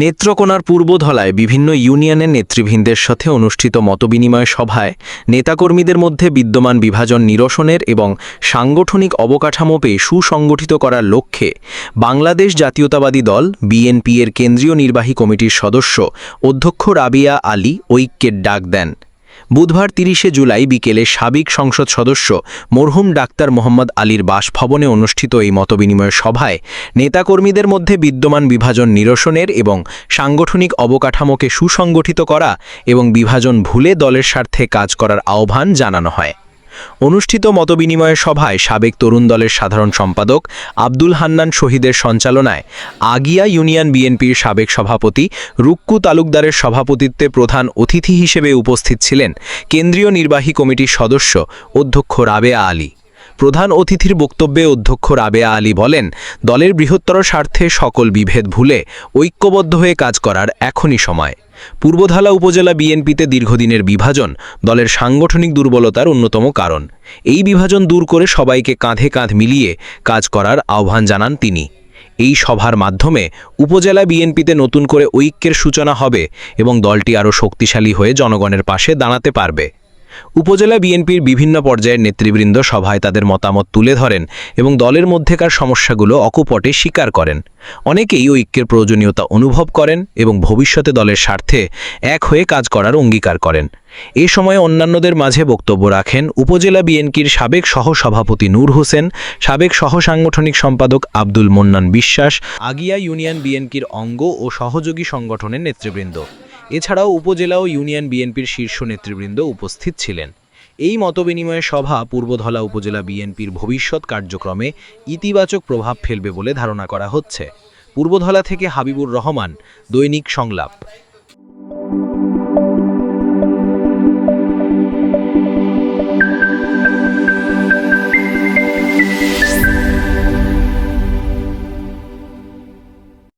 নেত্রকোনার পূর্বধলায় বিভিন্ন ইউনিয়নের নেতৃবৃন্দের সাথে অনুষ্ঠিত মতবিনিময় সভায় নেতাকর্মীদের মধ্যে বিদ্যমান বিভাজন নিরসনের এবং সাংগঠনিক অবকাঠামো পেয়ে সুসংগঠিত করার লক্ষ্যে বাংলাদেশ জাতীয়তাবাদী দল বিএনপি এর কেন্দ্রীয় নির্বাহী কমিটির সদস্য অধ্যক্ষ রাবিয়া আলী ঐক্যের ডাক দেন। বুধবার তিরিশে জুলাই বিকেলে সাবেক সংসদ সদস্য মরহুম ডাক্তার মোহাম্মদ আলীর বাসভবনে অনুষ্ঠিত এই মতবিনিময় সভায় নেতাকর্মীদের মধ্যে বিদ্যমান বিভাজন নিরসনের এবং সাংগঠনিক অবকাঠামোকে সুসংগঠিত করা এবং বিভাজন ভুলে দলের স্বার্থে কাজ করার আহ্বান জানানো হয়। অনুষ্ঠিত মতবিনিময় সভায় সাবেক তরুণ দলের সাধারণ সম্পাদক আব্দুল হান্নান শহীদের সঞ্চালনায় আগিয়া ইউনিয়ন বিএনপির সাবেক সভাপতি রুক্কু তালুকদারের সভাপতিত্বে প্রধান অতিথি হিসেবে উপস্থিত ছিলেন কেন্দ্রীয় নির্বাহী কমিটির সদস্য অধ্যক্ষ রাবেয়া আলী। প্রধান অতিথির বক্তব্যে অধ্যক্ষ রাবেয়া আলী বলেন, দলের বৃহত্তর স্বার্থে সকল বিভেদ ভুলে ঐক্যবদ্ধ হয়ে কাজ করার এখনই সময়। পূর্বধালা উপজেলা বিএনপিতে দীর্ঘদিনের বিভাজন দলের সাংগঠনিক দুর্বলতার অন্যতম কারণ। এই বিভাজন দূর করে সবাইকে কাঁধে কাঁধ মিলিয়ে কাজ করার আহ্বান জানান তিনি। এই সভার মাধ্যমে উপজেলা বিএনপিতে নতুন করে ঐক্যের সূচনা হবে এবং দলটি আরও শক্তিশালী হয়ে জনগণের পাশে দাঁড়াতে পারবে। উপজেলা বিএনপির বিভিন্ন পর্যায়ের নেতৃবৃন্দ সভায় তাদের মতামত তুলে ধরেন এবং দলের মধ্যেকার সমস্যাগুলো অকুপটে স্বীকার করেন। অনেকেই ঐক্যের প্রয়োজনীয়তা অনুভব করেন এবং ভবিষ্যতে দলের স্বার্থে এক হয়ে কাজ করার অঙ্গীকার করেন। এ সময় অন্যান্যদের মাঝে বক্তব্য রাখেন উপজেলা বিএনপির সাবেক সহসভাপতি নূর হোসেন, সাবেক সহসাংগঠনিক সম্পাদক আব্দুল মন্নান বিশ্বাস, আগিয়া ইউনিয়ন বিএনপির অঙ্গ ও সহযোগী সংগঠনের নেতৃবৃন্দ। এছাড়াও উপজেলা ও ইউনিয়ন বিএনপির শীর্ষ নেতৃবৃন্দ উপস্থিত ছিলেন। এই মতবিনিময় সভা পূর্বধলা উপজেলা বিএনপির ভবিষ্যৎ কার্যক্রমে ইতিবাচক প্রভাব ফেলবে বলে ধারণা করা হচ্ছে। পূর্বধলা থেকে হাবিবুর রহমান, দৈনিক সংলাপ।